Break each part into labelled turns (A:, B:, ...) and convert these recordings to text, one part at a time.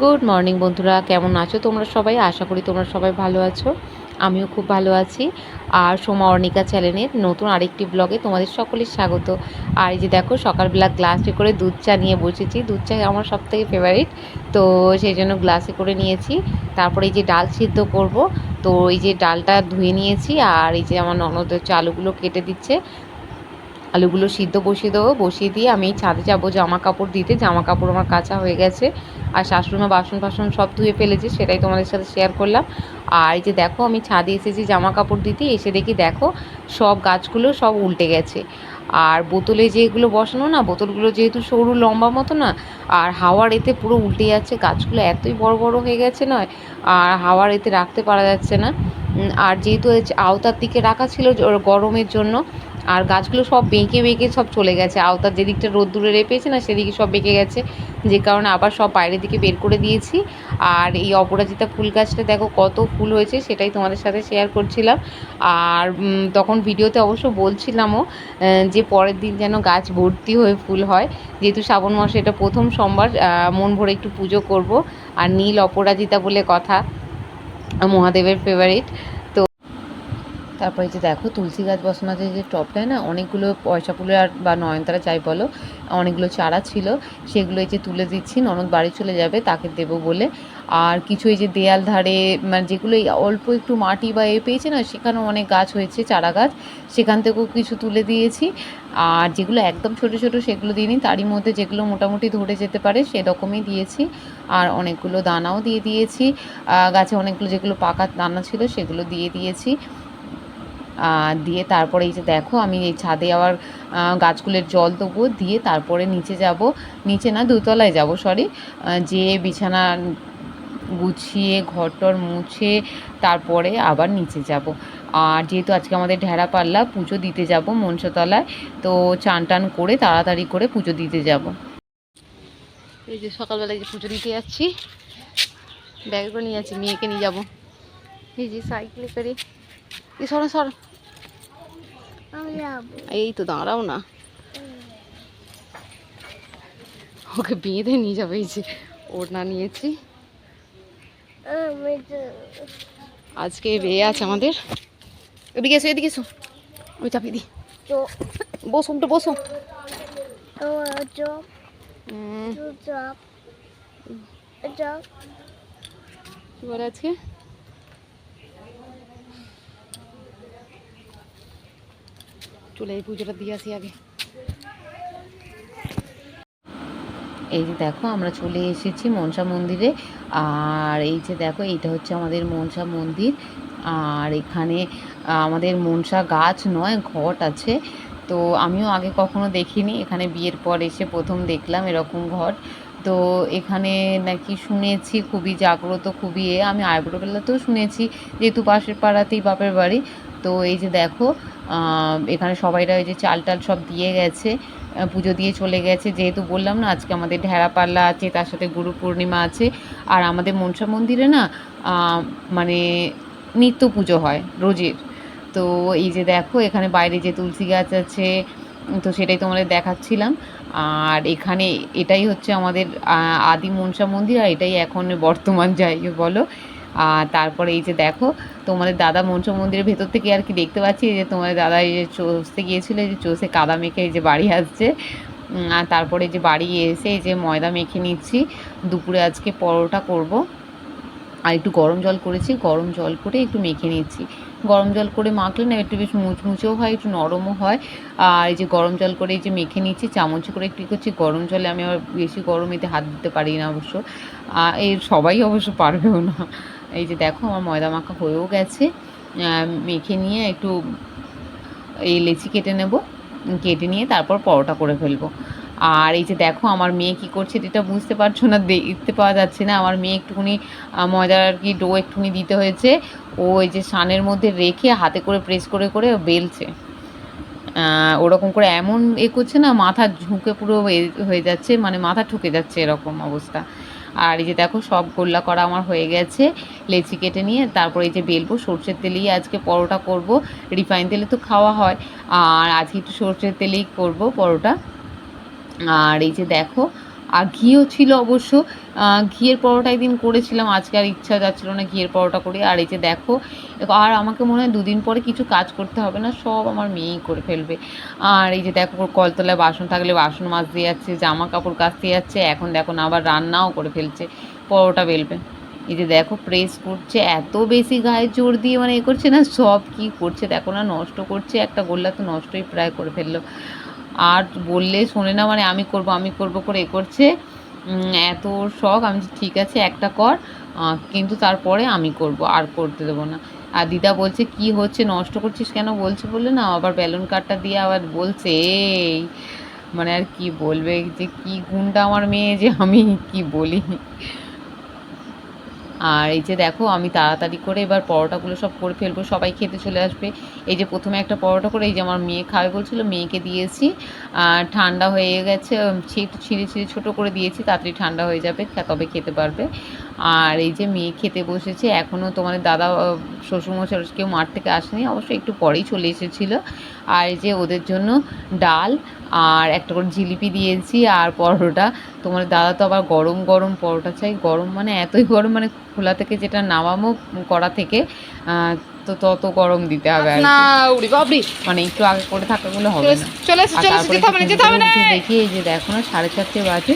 A: Good morning বন্ধুরা, কেমন আছো তোমরা সবাই? আশা করি তোমরা সবাই ভালো আছো। আমিও খুব ভালো আছি। আর সোমা অর্ণিকা চ্যানেলের নতুন আরেকটি ব্লগে তোমাদের সকলের স্বাগত। আর এই যে দেখো, সকালবেলা গ্লাসে করে দুধ চা নিয়ে বসেছি। দুধ চা আমার সব থেকে ফেভারিট তো সেই জন্য গ্লাসে করে নিয়েছি। তারপরে এই যে ডাল সিদ্ধ করব, তো এই যে ডালটা ধুয়ে নিয়েছি। আর এই যে আমার ননদ হচ্ছে আলুগুলো কেটে দিচ্ছে। আলুগুলো সিদ্ধ বসিয়ে দেবো। বসিয়ে দিয়ে আমি ছাদে যাব জামা কাপড় দিতে। জামা কাপড় আমার কাঁচা হয়ে গেছে। আর শাশুড়িমা বাসন ফাসন সব ধুয়ে ফেলেছে, সেটাই তোমাদের সাথে শেয়ার করলাম। আর এই যে দেখো, আমি ছাদে এসেছি জামা কাপড় দিতে, এসে দেখি দেখো, সব গাছগুলো সব উল্টে গেছে। আর বোতলে যেগুলো বসানো না, বোতলগুলো যেহেতু সরু লম্বা মতো না, আর হাওয়ার এতে পুরো উল্টে যাচ্ছে, গাছগুলো এতই বড় বড় হয়ে গেছে নয়, আর হাওয়ার এতে রাখতে পারা যাচ্ছে না। আর যেহেতু আওতার দিকে রাখা ছিল, গরমের জন্য আর গাছগুলো সব বেঁকে বেঁকে সব চলে গেছে। আওতার যেদিকটা রোদ্দুরে রেপেছে না, সেদিকে সব বেঁকে গেছে। যে কারণে আবার সব বাইরের দিকে বের করে দিয়েছি। আর এই অপরাজিতা ফুল গাছটা দেখো কত ফুল হয়েছে, সেটাই তোমাদের সাথে শেয়ার করছিলাম। আর তখন ভিডিওতে অবশ্য বলছিলামও যে পরের দিন যেন গাছ ভর্তি হয়ে ফুল হয়। যেহেতু শ্রাবণ মাসে এটা প্রথম সোমবার মন ভরে একটু পুজো করব। আর নীল অপরাজিতা বলে কথা, মহাদেবের ফেভারিট তারপরে যে দেখো তুলসী গাছ বসানোতে যে টপটায় না অনেকগুলো পয়সা ফুলের আর, বা নয়নতারা যাই বলো, অনেকগুলো চারা ছিল, সেগুলো এই যে তুলে দিচ্ছি, ননদ বাড়ি চলে যাবে, তাকে দেব বলে। আর কিছু এই যে দেয়াল ধারে মানে যেগুলো অল্প একটু মাটি বা এ পেয়েছে না, সেখানেও অনেক গাছ হয়েছে, চারা গাছ, সেখান থেকেও কিছু তুলে দিয়েছি। আর যেগুলো একদম ছোট ছোট, সেগুলো দিইনি, তারই মধ্যে যেগুলো মোটামুটি ধরে যেতে পারে, সেরকমই দিয়েছি। আর অনেকগুলো দানাও দিয়ে দিয়েছি। গাছে অনেকগুলো যেগুলো পাকা দানা ছিল, সেগুলো দিয়ে দিয়েছি। দিয়ে তারপরে এই যে দেখো, আমি এই ছাদে আবার গাছগুলোর জল দেবো দিয়ে তারপরে নিচে যাব। নিচে না, দুতলায় যাব সরি যে বিছানা গুছিয়ে, ঘরটর মুছে, তারপরে আবার নিচে যাব। আর যেহেতু আজকে আমাদের ঢেড়া পাল্লা, পুজো দিতে যাব মনসাতলায়, তো চান টান করে, তাড়াতাড়ি করে পুজো দিতে যাব। এই যে সকালবেলায় যে পুজো দিতে যাচ্ছি ব্যাগ ব্যাগগুলো নিয়ে যাচ্ছি, মেয়েকে নিয়ে যাব। এই যে সাইকেলে করে সর সর। এই তো দাঁড়াও না। ওকে বেঁধে নিয়ে যাবে, এই যে ওড়না নিয়েছি। আজকে বিয়ে আছে আমাদের। এদিকে এসো এদিকে এসো। আমি চাপিয়ে দিই। বসো একটু বসো। কি বলে আজকে? চলে এই পুজোটা দিয়ে আসি আগে। এই যে দেখো, আমরা চলে এসেছি মনসা মন্দিরে। আর এই যে দেখো, এইটা হচ্ছে আমাদের মনসা মন্দির। আর এখানে আমাদের মনসা গাছ নয়, ঘট আছে। তো আমিও আগে কখনো দেখিনি। এখানে বিয়ের পর এসে প্রথম দেখলাম এরকম ঘট। তো এখানে নাকি শুনেছি, খুবই জাগ্রত, খুবই এ। আমি আইবুড়োবেলাতেও শুনেছি, যেহেতু পাশের পাড়াতেই বাপের বাড়ি। তো এই যে দেখো এখানে সবাইরা ওই যে চাল টাল সব দিয়ে গেছে পুজো দিয়ে চলে গেছে। যেহেতু বললাম না, আজকে আমাদের ঢেড়া পাল্লা আছে, তার সাথে গুরু পূর্ণিমা আছে, আর আমাদের মনসা মন্দিরে না মানে নিত্য পুজো হয় রোজের। তো এই যে দেখো, এখানে বাইরে যে তুলসী গাছ আছে, তো সেটাই তোমাদের দেখাচ্ছিলাম। আর এখানে এটাই হচ্ছে আমাদের আদি মনসা মন্দির, আর এটাই এখন বর্তমান, যাই বলো। আর তারপরে এই যে দেখো, তোমাদের দাদা মনসা মন্দিরের ভেতর থেকে আর কি দেখতে পাচ্ছি যে তোমাদের দাদা এই যে চষতে গিয়েছিল যে চষে কাদা মেখে এই যে বাড়ি আসছে। আর তারপরে যে বাড়ি এসে এই যে ময়দা মেখে নিচ্ছি। দুপুরে আজকে পরোটা করব। আর একটু গরম জল করেছি, গরম জল করে একটু মেখে নিচ্ছি। গরম জল করে মাখলে না একটু বেশ মুচমুচেও হয়, একটু নরমও হয়। আর এই যে গরম জল করে এই যে মেখে নিচ্ছি, চামচ করে একটু করছি। গরম জলে আমি আবার বেশি গরম এতে হাত দিতে পারি না অবশ্য। এর সবাই অবশ্য পারবেও না। এই যে দেখো, আমার ময়দা মাখা হয়েও গেছে। মেখে নিয়ে একটু এই লেচি কেটে নেব। কেটে নিয়ে তারপর পরোটা করে ফেলব। আর এই যে দেখো, আমার মেয়ে কি করছে এটা বুঝতে পারছ না, দেখতে পাওয়া যাচ্ছে না। আমার মেয়ে একটুখানি ময়দার আর কি ডো একটুখানি দিতে হয়েছে। ও এই যে সানের মধ্যে রেখে হাতে করে প্রেস করে করে বেলছে। ওরকম করে এমন এ করছে না, মাথা ঝুঁকে পুরো হয়ে যাচ্ছে মানে মাথা ঠুকে যাচ্ছে এরকম অবস্থা। আর এই যে দেখো, সব গোল্লা করা আমার হয়ে গেছে। লেচি কেটে নিয়ে, তারপর এই যে বেলবো, সর্ষের তেলেই আজকে পরোটা করব। রিফাইন তেলে তো খাওয়া হয়। আর আজকে একটু সর্ষের তেলেই করব পরোটা। আর এই যে দেখো আর ঘিও ছিল অবশ্য। ঘিয়ের পরোটা একদিন করেছিলাম, আজকে আর ইচ্ছা যাচ্ছিল না ঘিয়ের পরোটা করে। আর এই যে দেখো, আর আমাকে মনে হয় দুদিন পরে কিছু কাজ করতে হবে না, সব আমার মেয়েই করে ফেলবে। আর এই যে দেখো কলতলায় বাসন থাকলে বাসন দিয়ে যাচ্ছে জামা কাপড় কাচতে যাচ্ছে, এখন দেখো না, আবার রান্নাও করে ফেলছে, পরোটা বেলবে। এই যে দেখো প্রেস করছে, এত বেশি গায়ে জোর দিয়ে মানে এ করছে না, সব কি করছে, দেখো না, নষ্ট করছে, একটা গোল্লা তো নষ্টই প্রায় করে ফেলল। আর বললে শোনে না মানে আমি করব আমি করব করে এ করছে। এত শখ, আমি ঠিক আছে, একটা কর কিন্তু তারপরে আমি করব, আর করতে দেবো না। আর দিদা বলছে, কি হচ্ছে, নষ্ট করছিস কেন? বলছে, বললে না, আবার বেলুন কাঠটা দিয়ে আবার বলছে, এই মানে আর কি বলবে, যে কি গুণটা আমার মেয়ে, যে আমি কি বলি? আর এই যে দেখো, আমি তাড়াতাড়ি করে এবার পরোটাগুলো সব করে ফেলব, সবাই খেতে চলে আসবে। এই যে প্রথমে একটা পরোটা করে, এই যে আমার মেয়ে খাবে বলছিল, মেয়েকে দিয়েছি। আর ঠান্ডা হয়ে গেছে ছিঁড়ে ছিঁড়ে ছোটো করে দিয়েছি, তাড়াতাড়ি ঠান্ডা হয়ে যাবে তবে খেতে পারবে। আর এই যে মেয়ে খেতে বসেছে এখনও তোমাদের দাদা শ্বশুরমশাই, কেউ মাঠ থেকে আসেনি, অবশ্য একটু পরেই চলে এসেছিল। আর এই যে ওদের জন্য ডাল আর একটা করে জিলিপি দিয়েছি আর পরোটা। তোমার দাদা তো আবার গরম গরম পরোটা চাই। গরম মানে এতই গরম মানে খোলা থেকে যেটা নামামো করা থেকে আহ, তো তত গরম দিতে হবে আর কি।
B: না উড়ি বাবরি।
A: মানে একটু আগে করে থাকাগুলো হবে না।
B: চলে এসে
A: আর
B: চলে এসে যেতে হবে না যেতে হবে না।
A: দেখি এই যে দেখো না সাড়ে চারটে বাজে।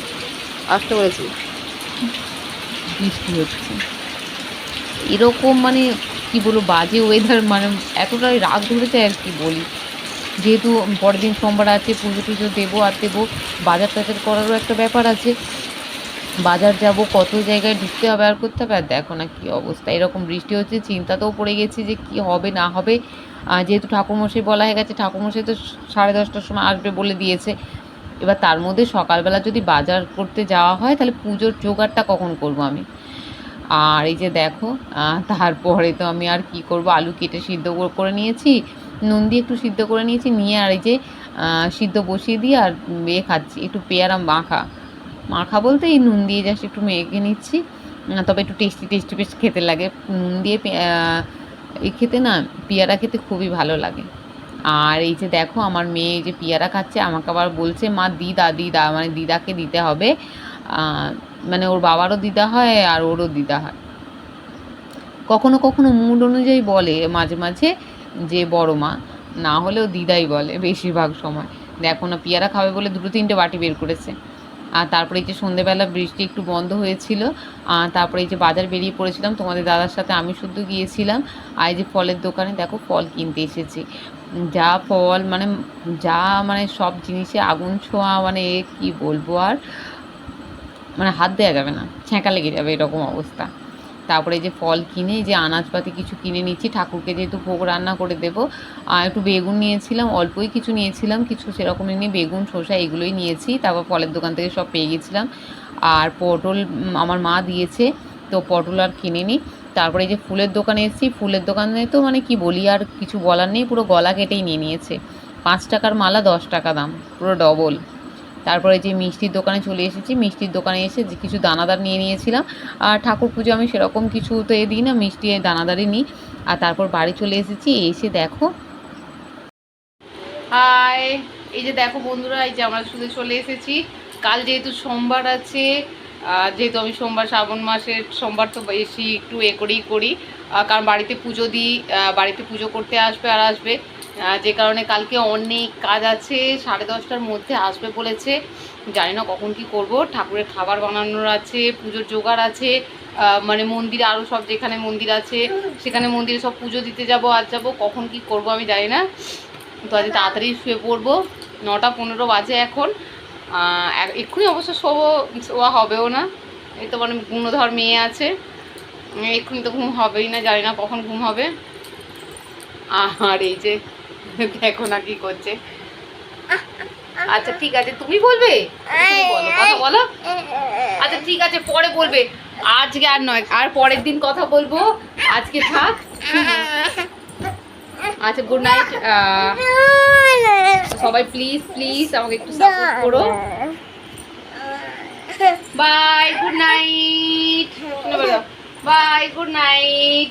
B: আসতে বলেছি।
A: বৃষ্টি হচ্ছে। এরকম মানে কি বলব বাজে ওয়েদার মানে এতটাই রাগ ধরেছে আর কি বলি। যেহেতু পরের দিন সোমবার আছে, পুজো টুজো দেবো আর দেবো বাজার টাজার করারও একটা ব্যাপার আছে। বাজার যাব, কত জায়গায় ঢুকতে হবে, আর করতে হবে, আর দেখো না কী অবস্থা। এরকম বৃষ্টি হচ্ছে, চিন্তাতেও পড়ে গেছি যে কি হবে, না হবে। যেহেতু ঠাকুরমশাই বলা হয়ে গেছে, ঠাকুরমশাই তো সাড়ে দশটার সময় আসবে বলে দিয়েছে। এবার তার মধ্যে সকালবেলা যদি বাজার করতে যাওয়া হয়, তাহলে পুজোর জোগাড়টা কখন করব আমি? আর এই যে দেখো তারপরে তো আমি আর কি করব? আলু কেটে সিদ্ধ করে নিয়েছি নুন দিয়ে একটু সিদ্ধ করে নিয়েছি, নিয়ে আর এই যে সিদ্ধ বসিয়ে দিয়ে আর ইয়ে খাচ্ছি। একটু পেয়ারা মাখা। মাখা বলতে এই নুন দিয়ে জাস্ট একটু মেখে নিচ্ছি। তবে একটু টেস্টি টেস্টি বেশ খেতে লাগে। নুন দিয়ে এই খেতে না, পেয়ারা খেতে খুবই ভালো লাগে। আর এই যে দেখো, আমার মেয়ে যে পেয়ারা খাচ্ছে, আমাকে আবার বলছে, মা, দিদা দিদা। মানে দিদাকে দিতে হবে। মানে ওর বাবারও দিদা হয় আর ওরও দিদা হয়। কখনো কখনো মুড অনুযায়ী বলে মাঝে মাঝে। যে বড় মা, না হলেও দিদাই বলে বেশিরভাগ সময়। দেখো না, পিয়ারা খাবে বলে দুটো তিনটে বাটি বের করেছে। আর তারপরে এই যে সন্ধেবেলা বৃষ্টি একটু বন্ধ হয়েছিল, আর তারপরে এই যে বাজার বেরিয়ে পড়েছিলাম, তোমাদের দাদার সাথে আমি শুদ্ধ গিয়েছিলাম। আর এই যে ফলের দোকানে দেখো ফল কিনতে এসেছি। যা ফল মানে যা মানে সব জিনিসে আগুন ছোঁয়া মানে কি বলব আর? মানে হাত দেওয়া যাবে না, ছ্যাঁকা লেগে যাবে এরকম অবস্থা। তারপরে যে ফল কিনে যে আনাজপাতি কিছু কিনে নিচ্ছি, ঠাকুরকে যেহেতু ভোগ রান্না করে দেবো, আর একটু বেগুন নিয়েছিলাম, অল্পই কিছু নিয়েছিলাম, কিছু সেরকম নিয়ে বেগুন, শসা এগুলোই নিয়েছি, তারপর ফলের দোকান থেকে সব পেয়ে গেছিলাম। আর পটল আমার মা দিয়েছে, তো পটল আর কিনে নিই তারপরে যে ফুলের দোকানে এসেছি, ফুলের দোকানে তো মানে কি বলি, আর কিছু বলার নেই, পুরো গলা কেটেই নিয়ে নিয়েছে। পাঁচ টাকার মালা, দশ টাকা দাম, পুরো ডবল তারপরে যে মিষ্টির দোকানে চলে এসেছি, মিষ্টির দোকানে এসে যে কিছু দানাদার নিয়ে নিয়েছিলাম। আর ঠাকুর পুজো আমি সেরকম কিছু তো এ দিই না, মিষ্টি দানাদারই নিই। আর তারপর বাড়ি চলে এসেছি এসে দেখো।
B: হাই এই যে দেখো বন্ধুরা, এই যে আমরা শুধু চলে এসেছি। কাল যেহেতু সোমবার আছে যেহেতু আমি সোমবার, শ্রাবণ মাসের সোমবার তো বেশি একটু এ করেই করি। কারণ বাড়িতে পুজো দিই বাড়িতে পুজো করতে আসবে আর আসবে। যে কারণে কালকে অনেক কাজ আছে, সাড়ে দশটার মধ্যে আসবে বলেছে। জানি না কখন কি করব। ঠাকুরের খাবার বানানোর আছে, পুজোর জোগাড় আছে মানে মন্দিরে আরও সব যেখানে মন্দির আছে, সেখানে মন্দিরে সব পুজো দিতে যাব, আজ যাব, কখন কি করব আমি জানি না। তো আজ তাড়াতাড়ি শুয়ে পড়ব। নটা পনেরো বাজে এখন। এক্ষুনি অবশ্য শোবো, শোয়া হবেও না। এই তো মানে গুণধর মেয়ে আছে। এক্ষুনি তো ঘুম হবেই না, জানি না কখন ঘুম হবে। আর এই যে দেখো না কি করছে। আচ্ছা ঠিক আছে, তুমি বলবে? বলো আচ্ছা ঠিক আছে, পরে বলবে। আজকে আর নয়, আর পরের দিন কথা বলব। আজকে থাক আচ্ছা গুড নাইট সবাই প্লিজ প্লিজ আমাকে একটু সাপোর্ট করো। Bye good night bye good night